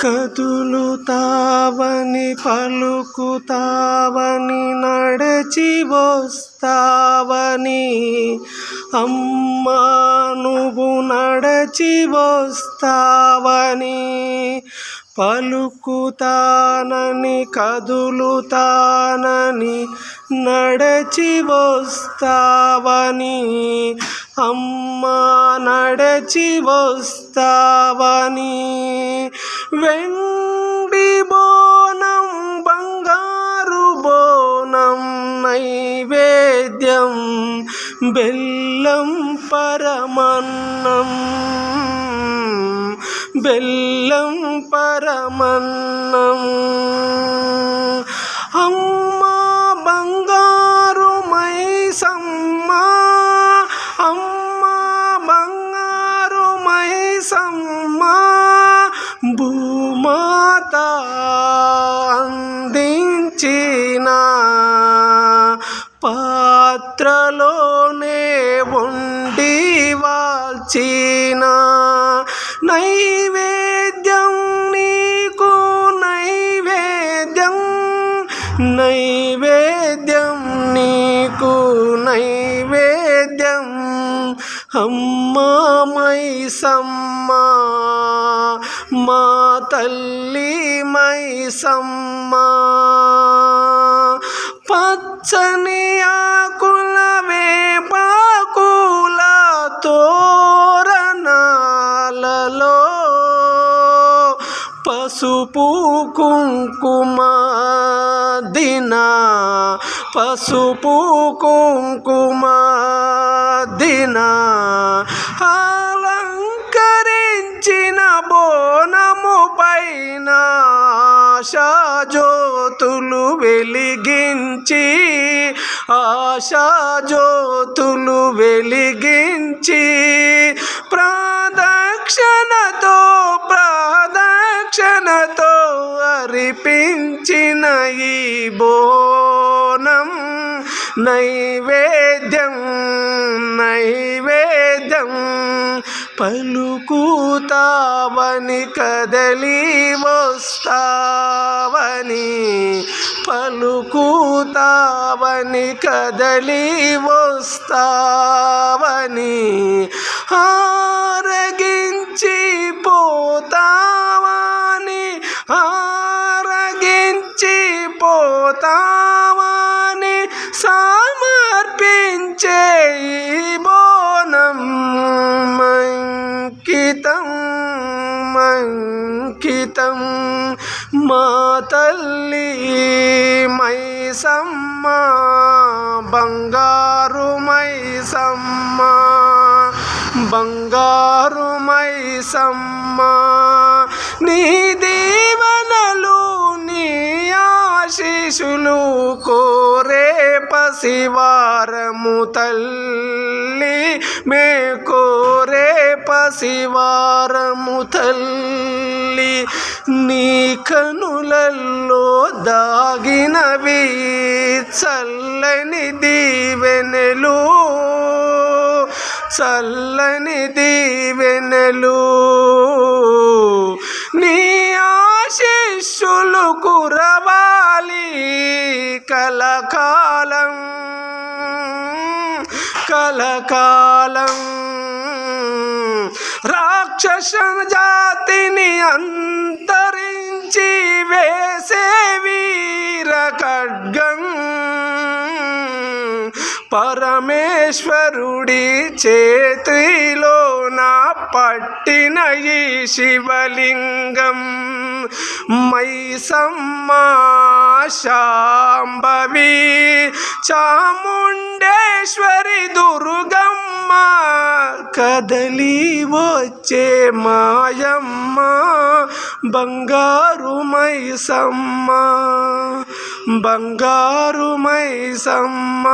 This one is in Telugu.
కదులుతావని పలుకుతావని నడచి వస్తావని. అమ్మా నువ్వు నడచి వస్తావని. పలుకుతానని కదులుతానని నడచి వస్తావని. అమ్మా నడచి వస్తావని. వెండి బోనం బంగారు బోనం నైవేద్యం బెల్లం పరమన్నం. బెల్లం పరమన్నం. మాత అందించిన పాత్రలోనే ఉండి వాల్చిన నైవేద్యం నీకు నైవేద్యం నైవేద్యం నీకు నైవేద్యం అమ్మా మైసమ్మ మా తల్లి మైసమ్మ పచ్చని ఆకుల వేపాకుల తోరణాలలో పసుపు కుంకుమ దినా పసుపు కుంకుమ అలంకరించిన బోనము పైన ఆశాజ్యోతులు వెలిగించి ఆశాజ్యోతులు వెలిగించి ప్రాదక్షణతో ప్రాదక్షణతో అరిపించిన ఈ బో నైవేద్యం నైవేద్యం పలుకుతావని కదలి వస్తావని పలుకుతావని కదలి వస్తావని ఆరగించి పోతావని ఆరగించి పోతా మంకితం మా తల్లి మైసమ్మ బంగారు మైసమ్మ బంగారు మైసమ్మ. నీ దీవనలు నీ ఆశీసులు కోరే పసివారము తల్లి మే కోరే పసివారము తల్లి. నీ కనులల్లో దాగినవి చల్లని దీవెనలు చల్లని దీవెనలు. నీ ఆశిష్యులు కురవాలి కలకాలం కలకాలం. రాక్షస జాతిని అంతరించి వేసే వీర ఖడ్గం. పరమేశ్వరుడి చేతిలో నా పట్టిన ఈ శివలింగం. మైసమ్మ శాంభవి చాముండేశ్వరి దూ కదలి వచ్చే మాయమ్మ బంగారు మైసమ్మ బంగారు మైసమ్మ